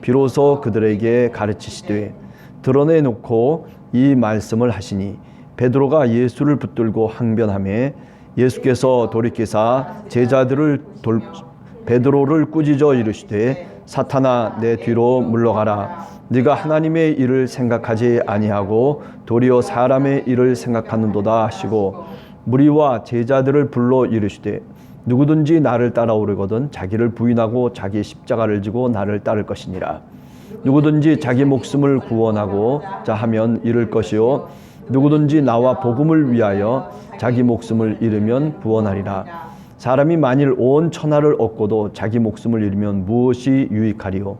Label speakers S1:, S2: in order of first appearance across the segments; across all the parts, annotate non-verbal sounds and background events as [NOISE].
S1: 비로소 그들에게 가르치시되 드러내놓고 이 말씀을 하시니 베드로가 예수를 붙들고 항변함에 예수께서 돌이키사 제자들을 돌 베드로를 꾸짖어 이르시되 사탄아 내 뒤로 물러가라. 네가 하나님의 일을 생각하지 아니하고 도리어 사람의 일을 생각하는도다 하시고 무리와 제자들을 불러 이르시되 누구든지 나를 따라오르거든 자기를 부인하고 자기 십자가를 지고 나를 따를 것이니라. 누구든지 자기 목숨을 구원하고 자 하면 잃을 것이요. 누구든지 나와 복음을 위하여 자기 목숨을 잃으면 구원하리라. 사람이 만일 온 천하를 얻고도 자기 목숨을 잃으면 무엇이 유익하리요?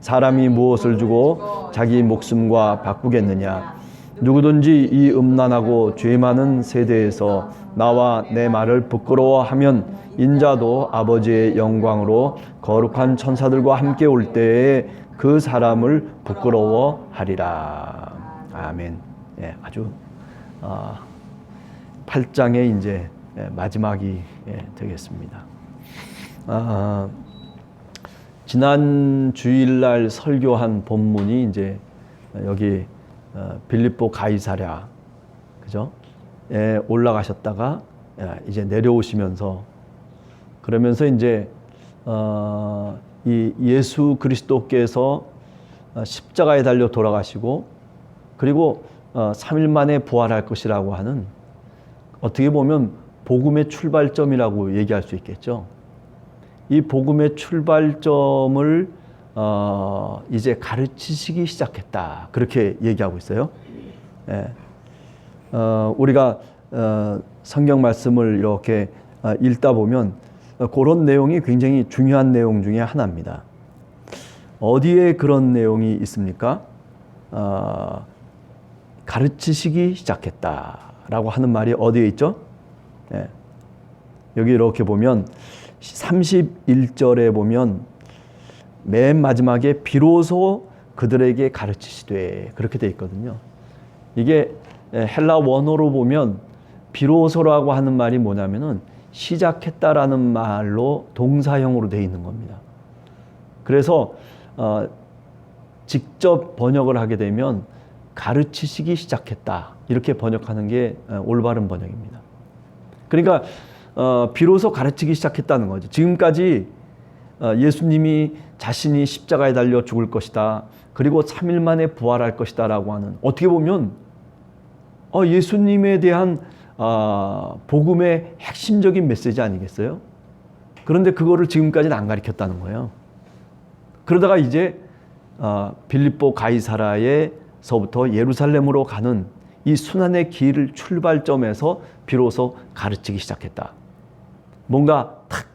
S1: 사람이 무엇을 주고 자기 목숨과 바꾸겠느냐 누구든지 이 음란하고 죄 많은 세대에서 나와 내 말을 부끄러워하면 인자도 아버지의 영광으로 거룩한 천사들과 함께 올 때에 그 사람을 부끄러워하리라. 아멘. 예, 아주 어, 8장의 이제 예, 마지막이 예, 되겠습니다. 아, 지난 주일날 설교한 본문이 이제 여기 어, 빌립보 가이사랴 그죠? 에 올라가셨다가 예, 이제 내려오시면서 그러면서 이제 어, 이 예수 그리스도께서 어, 십자가에 달려 돌아가시고 그리고 어, 3일 만에 부활할 것이라고 하는 어떻게 보면 복음의 출발점이라고 얘기할 수 있겠죠. 이 복음의 출발점을 어, 이제 가르치시기 시작했다. 그렇게 얘기하고 있어요. 예. 어, 우리가 어, 성경 말씀을 이렇게 어, 읽다 보면 어, 그런 내용이 굉장히 중요한 내용 중에 하나입니다. 어디에 그런 내용이 있습니까? 어, 가르치시기 시작했다라고 하는 말이 어디에 있죠? 예. 여기 이렇게 보면 31절에 보면 맨 마지막에 비로소 그들에게 가르치시되 그렇게 돼 있거든요. 이게 헬라 원어로 보면 비로소라고 하는 말이 뭐냐면은 시작했다라는 말로 동사형으로 돼 있는 겁니다. 그래서 어, 직접 번역을 하게 되면 가르치시기 시작했다 이렇게 번역하는 게 어, 올바른 번역입니다. 그러니까 어, 비로소 가르치기 시작했다는 거죠. 지금까지 어, 예수님이 자신이 십자가에 달려 죽을 것이다. 그리고 3일 만에 부활할 것이다 라고 하는 어떻게 보면 어, 예수님에 대한 어, 복음의 핵심적인 메시지 아니겠어요? 그런데 그거를 지금까지는 안 가르쳤다는 거예요. 그러다가 이제 어, 빌립보 가이사라에서부터 예루살렘으로 가는 이 순환의 길 출발점에서 비로소 가르치기 시작했다. 뭔가 탁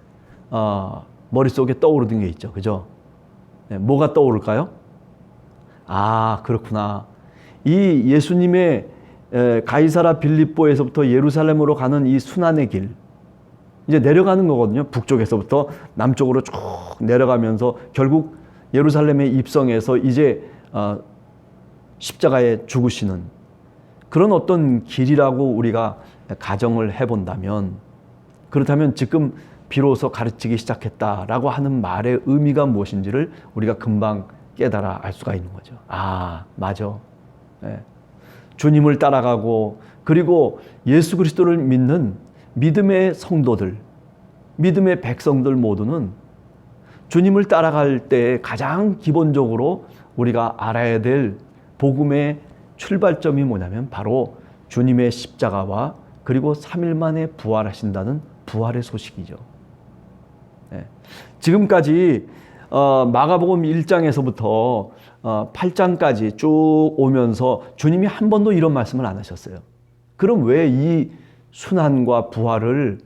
S1: 어, 머릿속에 떠오르는 게 있죠. 그죠? 네, 뭐가 떠오를까요? 아, 그렇구나. 이 예수님의 에, 가이사라 빌립보에서부터 예루살렘으로 가는 이 순환의 길. 이제 내려가는 거거든요. 북쪽에서부터 남쪽으로 쭉 내려가면서 결국 예루살렘에 입성해서 이제 어, 십자가에 죽으시는 그런 어떤 길이라고 우리가 가정을 해본다면 그렇다면 지금 비로소 가르치기 시작했다라고 하는 말의 의미가 무엇인지를 우리가 금방 깨달아 알 수가 있는 거죠. 아, 맞아. 예. 주님을 따라가고 그리고 예수 그리스도를 믿는 믿음의 성도들, 믿음의 백성들 모두는 주님을 따라갈 때 가장 기본적으로 우리가 알아야 될 복음의 출발점이 뭐냐면 바로 주님의 십자가와 그리고 3일 만에 부활하신다는 부활의 소식이죠. 네. 지금까지 어, 마가복음 1장에서부터 어, 8장까지 쭉 오면서 주님이 한 번도 이런 말씀을 안 하셨어요. 그럼 왜 이 순환과 부활을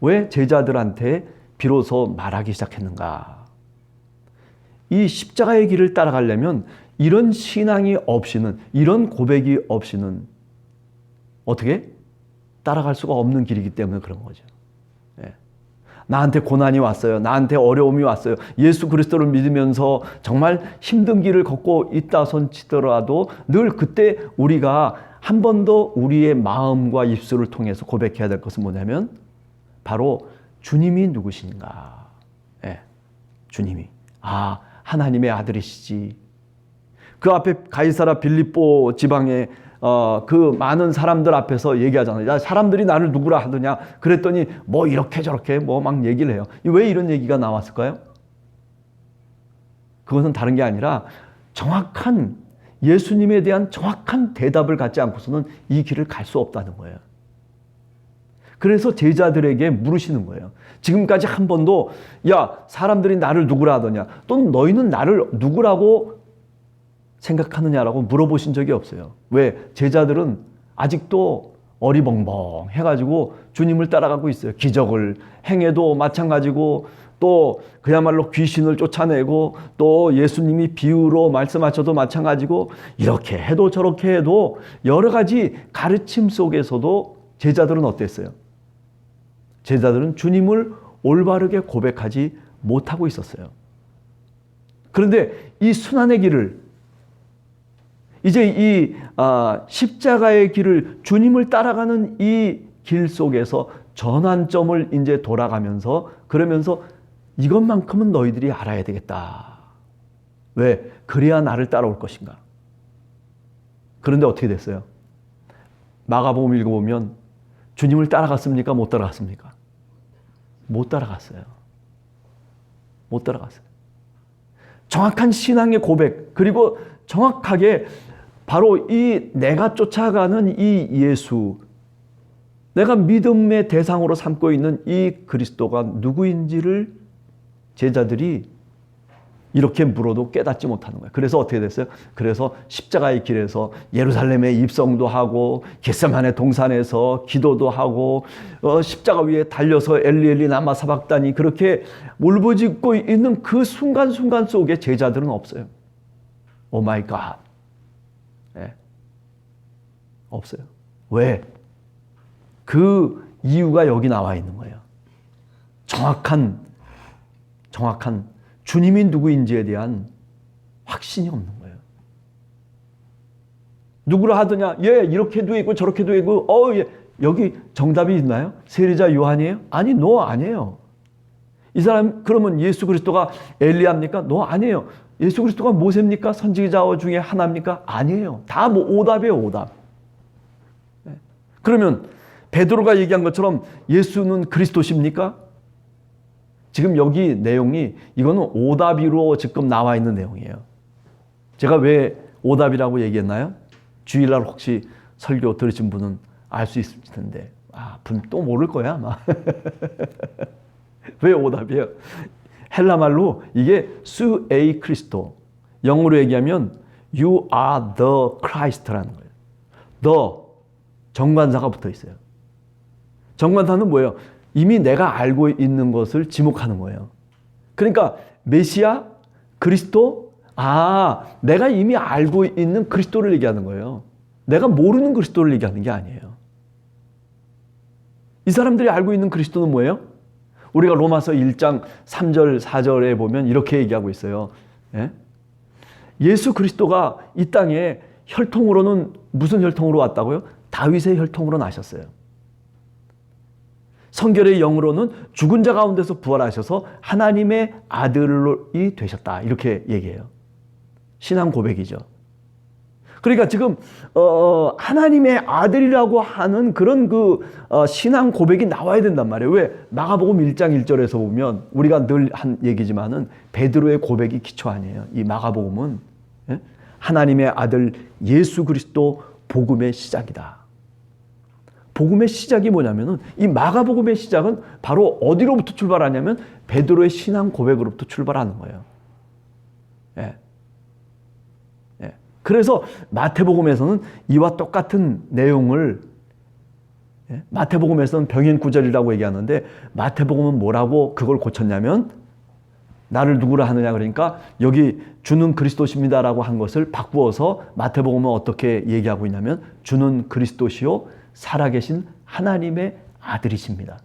S1: 왜 제자들한테 비로소 말하기 시작했는가? 이 십자가의 길을 따라가려면 이런 신앙이 없이는 이런 고백이 없이는 어떻게 따라갈 수가 없는 길이기 때문에 그런 거죠. 예. 나한테 고난이 왔어요. 나한테 어려움이 왔어요. 예수 그리스도를 믿으면서 정말 힘든 길을 걷고 있다 손치더라도 늘 그때 우리가 한 번 더 우리의 마음과 입술을 통해서 고백해야 될 것은 뭐냐면 바로 주님이 누구신가. 예. 주님이. 아, 하나님의 아들이시지. 그 앞에 가이사라 빌립보 지방에 어, 그 많은 사람들 앞에서 얘기하잖아요. 야, 사람들이 나를 누구라 하더냐? 그랬더니 뭐 이렇게 저렇게 뭐 막 얘기를 해요. 왜 이런 얘기가 나왔을까요? 그것은 다른 게 아니라 정확한 예수님에 대한 정확한 대답을 갖지 않고서는 이 길을 갈 수 없다는 거예요. 그래서 제자들에게 물으시는 거예요. 지금까지 한 번도 야 사람들이 나를 누구라 하더냐 또는 너희는 나를 누구라고 생각하느냐라고 물어보신 적이 없어요. 왜 제자들은 아직도 어리벙벙 해가지고 주님을 따라가고 있어요. 기적을 행해도 마찬가지고 또 그야말로 귀신을 쫓아내고 또 예수님이 비유로 말씀하셔도 마찬가지고 이렇게 해도 저렇게 해도 여러 가지 가르침 속에서도 제자들은 어땠어요? 제자들은 주님을 올바르게 고백하지 못하고 있었어요. 그런데 이 순환의 길을 이제 이 아, 십자가의 길을 주님을 따라가는 이 길 속에서 전환점을 이제 돌아가면서 그러면서 이것만큼은 너희들이 알아야 되겠다. 왜? 그래야 나를 따라올 것인가. 그런데 어떻게 됐어요? 마가복음 읽어보면 주님을 따라갔습니까? 못 따라갔습니까? 못 따라갔어요. 못 따라갔어요. 정확한 신앙의 고백, 그리고 정확하게 바로 이 내가 쫓아가는 이 예수, 내가 믿음의 대상으로 삼고 있는 이 그리스도가 누구인지를 제자들이 이렇게 물어도 깨닫지 못하는 거예요. 그래서 어떻게 됐어요? 그래서 십자가의 길에서 예루살렘에 입성도 하고 겟세만의 동산에서 기도도 하고 어, 십자가 위에 달려서 엘리엘리 나마 사박단이 그렇게 울부짖고 있는 그 순간순간 속에 제자들은 없어요. 오 마이 갓. 네. 없어요. 왜? 그 이유가 여기 나와 있는 거예요. 정확한, 정확한 주님이 누구인지에 대한 확신이 없는 거예요. 누구라 하더냐? 예, 이렇게도 있고 저렇게도 있고, 어, 예. 여기 정답이 있나요? 세리자 요한이에요? 아니, 너 아니에요. 이 사람, 그러면 예수 그리스도가 엘리야입니까? 너 아니에요. 예수 그리스도가 모세입니까? 선지자 중에 하나입니까? 아니에요. 다 뭐 오답이에요, 오답. 네. 그러면 베드로가 얘기한 것처럼 예수는 그리스도십니까? 지금 여기 내용이 이거는 오답이로 지금 나와 있는 내용이에요. 제가 왜 오답이라고 얘기했나요? 주일날 혹시 설교 들으신 분은 알 수 있을 텐데 아, 또 모를 거야 아마. [LAUGHS] 왜 오답이에요? 헬라 말로 이게 수 에이 크리스토. 영어로 얘기하면 you are the Christ라는 거예요. the 정관사가 붙어 있어요. 정관사는 뭐예요? 이미 내가 알고 있는 것을 지목하는 거예요. 그러니까 메시아, 그리스도, 아, 내가 이미 알고 있는 그리스도를 얘기하는 거예요. 내가 모르는 그리스도를 얘기하는 게 아니에요. 이 사람들이 알고 있는 그리스도는 뭐예요? 우리가 로마서 1장 3절, 4절에 보면 이렇게 얘기하고 있어요. 예? 예수 그리스도가 이 땅에 혈통으로는 무슨 혈통으로 왔다고요? 다윗의 혈통으로 나셨어요. 성결의 영으로는 죽은 자 가운데서 부활하셔서 하나님의 아들이 되셨다. 이렇게 얘기해요. 신앙 고백이죠. 그러니까 지금 어, 하나님의 아들이라고 하는 그런 그 어, 신앙 고백이 나와야 된단 말이에요. 왜? 마가복음 1장 1절에서 보면 우리가 늘 한 얘기지만은 베드로의 고백이 기초 아니에요. 이 마가복음은 예? 하나님의 아들 예수 그리스도 복음의 시작이다. 복음의 시작이 뭐냐면은 이 마가복음의 시작은 바로 어디로부터 출발하냐면 베드로의 신앙 고백으로부터 출발하는 거예요. 예. 예. 그래서 마태복음에서는 이와 똑같은 내용을 예? 마태복음에서는 병인 구절이라고 얘기하는데 마태복음은 뭐라고 그걸 고쳤냐면 나를 누구라 하느냐 그러니까 여기 주는 그리스도십니다라고 한 것을 바꾸어서 마태복음은 어떻게 얘기하고 있냐면 주는 그리스도시요 살아계신 하나님의 아들이십니다.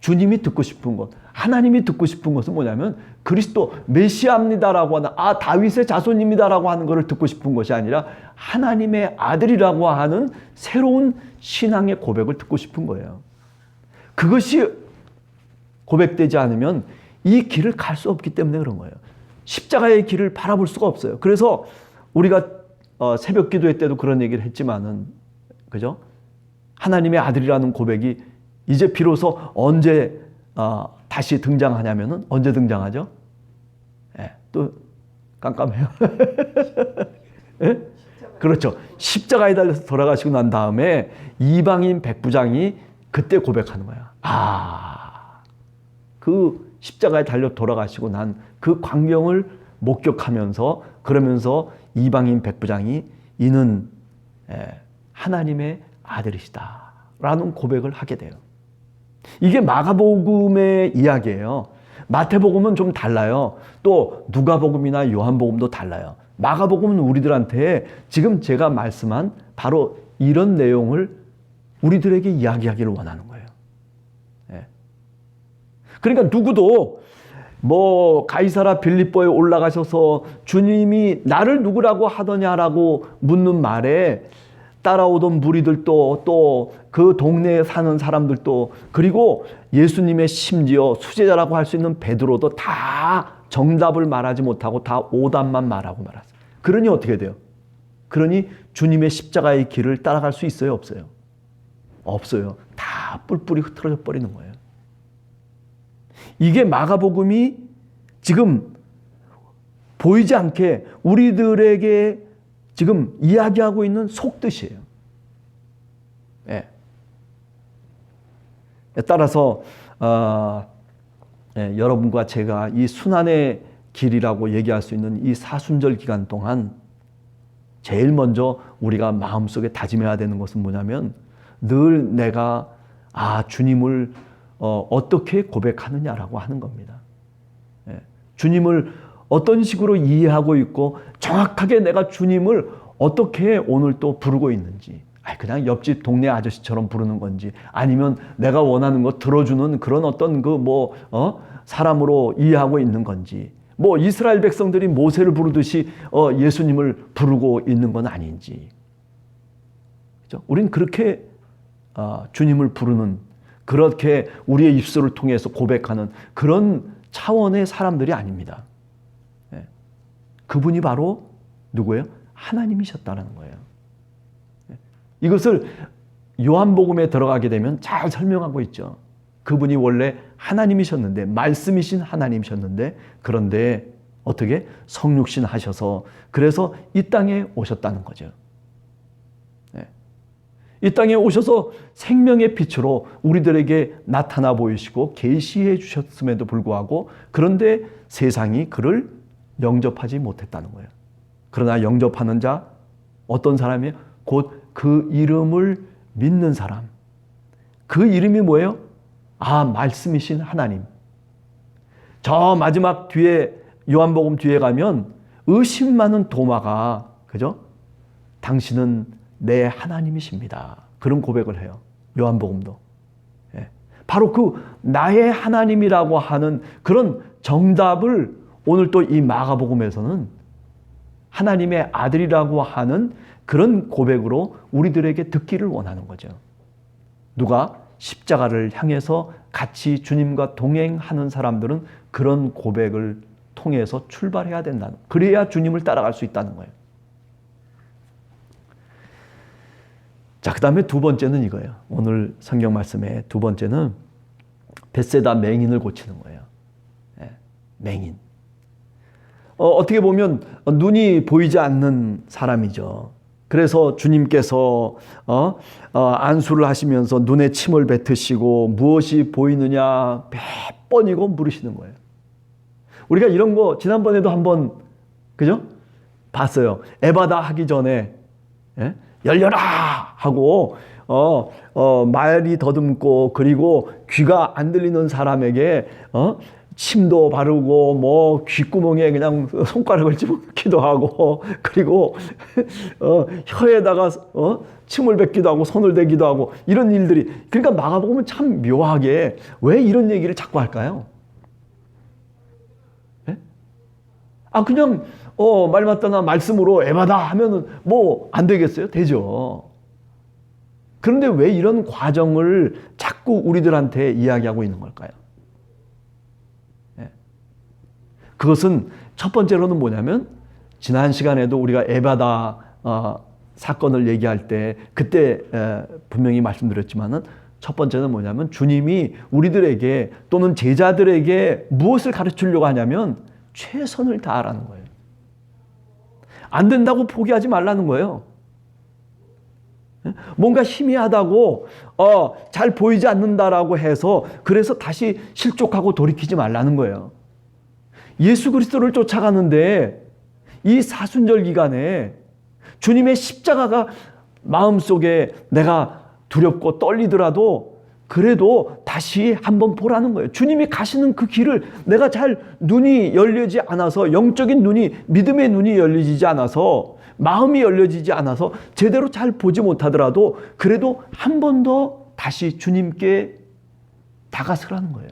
S1: 주님이 듣고 싶은 것, 하나님이 듣고 싶은 것은 뭐냐면 그리스도 메시아입니다라고 하는 아 다윗의 자손입니다라고 하는 것을 듣고 싶은 것이 아니라 하나님의 아들이라고 하는 새로운 신앙의 고백을 듣고 싶은 거예요. 그것이 고백되지 않으면 이 길을 갈 수 없기 때문에 그런 거예요. 십자가의 길을 바라볼 수가 없어요. 그래서 우리가 어, 새벽 기도회 때도 그런 얘기를 했지만은 그죠? 하나님의 아들이라는 고백이 이제 비로소 언제 어, 다시 등장하냐면은 언제 등장하죠? 예, 또 깜깜해요. [LAUGHS] 예? 그렇죠. 십자가에 달려서 돌아가시고 난 다음에 이방인 백부장이 그때 고백하는 거야. 아, 그 십자가에 달려 돌아가시고 난 그 광경을 목격하면서 그러면서 이방인 백부장이 이는 예, 하나님의 아들이시다 라는 고백을 하게 돼요. 이게 마가복음의 이야기예요. 마태복음은 좀 달라요. 또 누가복음이나 요한복음도 달라요. 마가복음은 우리들한테 지금 제가 말씀한 바로 이런 내용을 우리들에게 이야기하기를 원하는 거예요. 예. 그러니까 누구도 뭐 가이사라 빌립보에 올라가셔서 주님이 나를 누구라고 하더냐라고 묻는 말에 따라오던 무리들도 또 그 동네에 사는 사람들도 그리고 예수님의 심지어 수제자라고 할 수 있는 베드로도 다 정답을 말하지 못하고 다 오답만 말하고 말았어요. 그러니 어떻게 돼요? 그러니 주님의 십자가의 길을 따라갈 수 있어요, 없어요? 없어요. 다 뿔뿔이 흐트러져 버리는 거예요. 이게 마가복음이 지금 보이지 않게 우리들에게 지금 이야기하고 있는 속뜻이에요. 예. 따라서 어, 예, 여러분과 제가 이 순환의 길이라고 얘기할 수 있는 이 사순절 기간 동안 제일 먼저 우리가 마음속에 다짐해야 되는 것은 뭐냐면 늘 내가 아 주님을 어, 어떻게 고백하느냐라고 하는 겁니다. 예. 주님을 어떤 식으로 이해하고 있고 정확하게 내가 주님을 어떻게 오늘 또 부르고 있는지 그냥 옆집 동네 아저씨처럼 부르는 건지 아니면 내가 원하는 거 들어주는 그런 어떤 그뭐 어? 사람으로 이해하고 있는 건지 뭐 이스라엘 백성들이 모세를 부르듯이 어, 예수님을 부르고 있는 건 아닌지 그죠? 우린 그렇게 어, 주님을 부르는 그렇게 우리의 입술을 통해서 고백하는 그런 차원의 사람들이 아닙니다. 예. 그분이 바로 누구예요? 하나님이셨다는 거예요. 예. 이것을 요한복음에 들어가게 되면 잘 설명하고 있죠. 그분이 원래 하나님이셨는데 말씀이신 하나님이셨는데 그런데 어떻게 성육신 하셔서 그래서 이 땅에 오셨다는 거죠. 예. 이 땅에 오셔서 생명의 빛으로 우리들에게 나타나 보이시고 계시해 주셨음에도 불구하고 그런데 세상이 그를 영접하지 못했다는 거예요. 그러나 영접하는 자 어떤 사람이에요? 곧 그 이름을 믿는 사람. 그 이름이 뭐예요? 아, 말씀이신 하나님. 저 마지막 뒤에 요한복음 뒤에 가면 의심 많은 도마가 그죠? 당신은 내 하나님이십니다. 그런 고백을 해요. 요한복음도. 예. 바로 그 나의 하나님이라고 하는 그런 정답을 오늘 또 이 마가복음에서는 하나님의 아들이라고 하는 그런 고백으로 우리들에게 듣기를 원하는 거죠. 누가 십자가를 향해서 같이 주님과 동행하는 사람들은 그런 고백을 통해서 출발해야 된다는. 그래야 주님을 따라갈 수 있다는 거예요. 자, 그 다음에 두 번째는 이거예요. 오늘 성경 말씀의 두 번째는 베세다 맹인을 고치는 거예요. 예, 맹인. 어, 어떻게 보면 눈이 보이지 않는 사람이죠. 그래서 주님께서 어, 어, 안수를 하시면서 눈에 침을 뱉으시고 무엇이 보이느냐 몇 번이고 물으시는 거예요. 우리가 이런 거 지난번에도 한번 그죠? 봤어요. 에바다 하기 전에 예? 열려라 하고 어, 어, 말이 더듬고 그리고 귀가 안 들리는 사람에게 어, 침도 바르고 뭐 귓구멍에 그냥 손가락을 집어넣기도 하고 [LAUGHS] 그리고 [LAUGHS] 어, 혀에다가 어, 침을 뱉기도 하고 손을 대기도 하고 이런 일들이 그러니까 마가복음은 참 묘하게 왜 이런 얘기를 자꾸 할까요? 예? 아 그냥 어, 말 맞다나 말씀으로 에바다 하면은 뭐 안 되겠어요? 되죠. 그런데 왜 이런 과정을 자꾸 우리들한테 이야기하고 있는 걸까요? 그것은 첫 번째로는 뭐냐면 지난 시간에도 우리가 에바다 어, 사건을 얘기할 때 그때 에, 분명히 말씀드렸지만은 첫 번째는 뭐냐면 주님이 우리들에게 또는 제자들에게 무엇을 가르치려고 하냐면 최선을 다하라는 거예요. 안 된다고 포기하지 말라는 거예요. 뭔가 희미하다고 어, 잘 보이지 않는다라고 해서 그래서 다시 실족하고 돌이키지 말라는 거예요. 예수 그리스도를 쫓아가는데 이 사순절 기간에 주님의 십자가가 마음속에 내가 두렵고 떨리더라도 그래도 다시 한번 보라는 거예요. 주님이 가시는 그 길을 내가 잘 눈이 열리지 않아서 영적인 눈이 믿음의 눈이 열리지 않아서 마음이 열려지지 않아서 제대로 잘 보지 못하더라도 그래도 한 번 더 다시 주님께 다가서라는 거예요.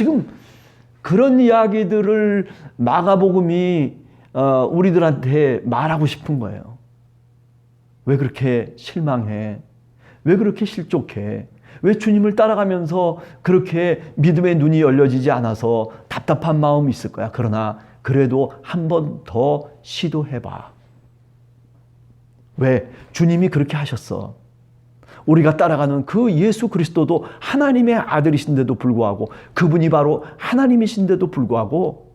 S1: 지금 그런 이야기들을 마가복음이 어, 우리들한테 말하고 싶은 거예요. 왜 그렇게 실망해? 왜 그렇게 실족해? 왜 주님을 따라가면서 그렇게 믿음의 눈이 열려지지 않아서 답답한 마음이 있을 거야. 그러나 그래도 한 번 더 시도해봐. 왜? 주님이 그렇게 하셨어. 우리가 따라가는 그 예수 그리스도도 하나님의 아들이신데도 불구하고 그분이 바로 하나님이신데도 불구하고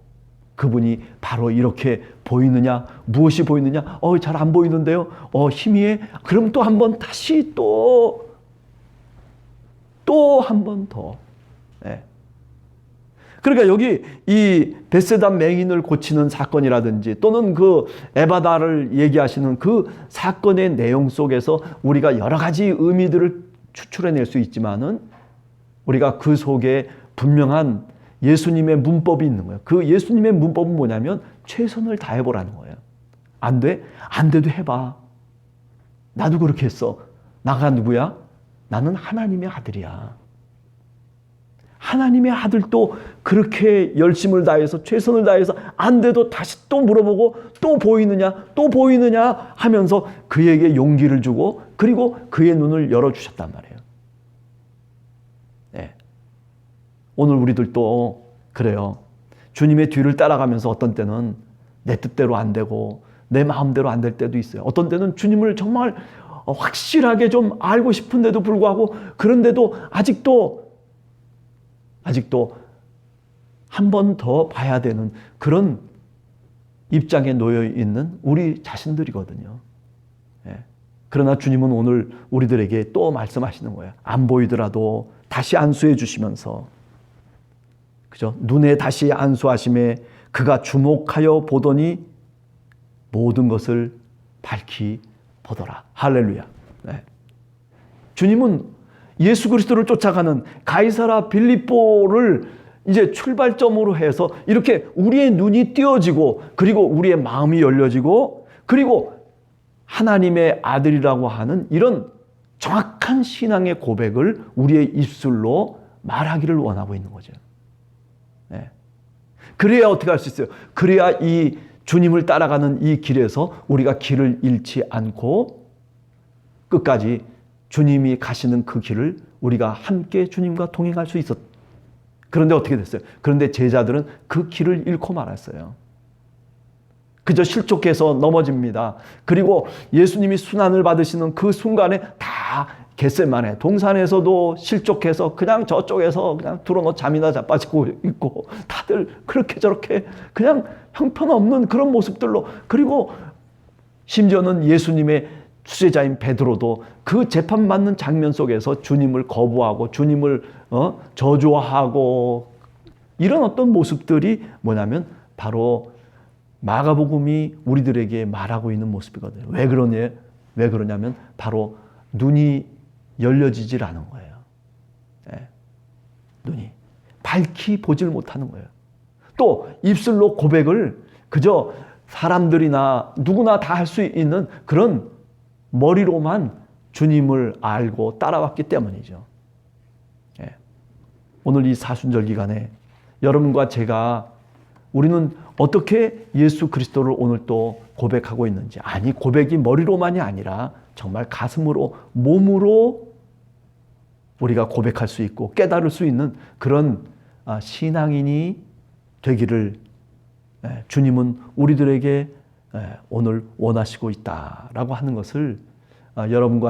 S1: 그분이 바로 이렇게 보이느냐? 무엇이 보이느냐? 어, 잘 안 보이는데요? 어, 희미해? 그럼 또 한 번 다시 또, 또 한 번 더. 네. 그러니까 여기 이 베세다 맹인을 고치는 사건이라든지 또는 그 에바다를 얘기하시는 그 사건의 내용 속에서 우리가 여러 가지 의미들을 추출해낼 수 있지만은 우리가 그 속에 분명한 예수님의 문법이 있는 거예요. 그 예수님의 문법은 뭐냐면 최선을 다해보라는 거예요. 안 돼? 안 돼도 해봐. 나도 그렇게 했어. 나가 누구야? 나는 하나님의 아들이야. 하나님의 아들도 그렇게 열심을 다해서 최선을 다해서 안 돼도 다시 또 물어보고 또 보이느냐 또 보이느냐 하면서 그에게 용기를 주고 그리고 그의 눈을 열어 주셨단 말이에요. 네. 오늘 우리들도 그래요. 주님의 뒤를 따라가면서 어떤 때는 내 뜻대로 안 되고 내 마음대로 안 될 때도 있어요. 어떤 때는 주님을 정말 확실하게 좀 알고 싶은데도 불구하고 그런데도 아직도 아직도 한 번 더 봐야 되는 그런 입장에 놓여 있는 우리 자신들이거든요. 예. 그러나 주님은 오늘 우리들에게 또 말씀하시는 거예요. 안 보이더라도 다시 안수해 주시면서 그죠? 눈에 다시 안수하심에 그가 주목하여 보더니 모든 것을 밝히 보더라. 할렐루야. 네. 주님은 예수 그리스도를 쫓아가는 가이사라 빌립보를 이제 출발점으로 해서 이렇게 우리의 눈이 띄어지고 그리고 우리의 마음이 열려지고 그리고 하나님의 아들이라고 하는 이런 정확한 신앙의 고백을 우리의 입술로 말하기를 원하고 있는 거죠. 네. 그래야 어떻게 할 수 있어요? 그래야 이 주님을 따라가는 이 길에서 우리가 길을 잃지 않고 끝까지 주님이 가시는 그 길을 우리가 함께 주님과 동행할 수 있었. 그런데 어떻게 됐어요? 그런데 제자들은 그 길을 잃고 말았어요. 그저 실족해서 넘어집니다. 그리고 예수님이 순환을 받으시는 그 순간에 다 겟셋만에 동산에서도 실족해서 그냥 저쪽에서 그냥 들어놓 잠이나 자빠지고 있고 다들 그렇게 저렇게 그냥 형편없는 그런 모습들로 그리고 심지어는 예수님의 수제자인 베드로도 그 재판 받는 장면 속에서 주님을 거부하고 주님을 어? 저주하고 이런 어떤 모습들이 뭐냐면 바로 마가복음이 우리들에게 말하고 있는 모습이거든요. 왜 그러냐? 왜 그러냐면 바로 눈이 열려지질 않은 거예요. 네. 눈이 밝히 보질 못하는 거예요. 또 입술로 고백을 그저 사람들이나 누구나 다 할 수 있는 그런 머리로만 주님을 알고 따라왔기 때문이죠. 예. 오늘 이 사순절 기간에 여러분과 제가 우리는 어떻게 예수 그리스도를 오늘 또 고백하고 있는지 아니 고백이 머리로만이 아니라 정말 가슴으로 몸으로 우리가 고백할 수 있고 깨달을 수 있는 그런 아, 신앙인이 되기를 예, 주님은 우리들에게 예, 오늘 원하시고 있다라고 하는 것을 아, 여러분과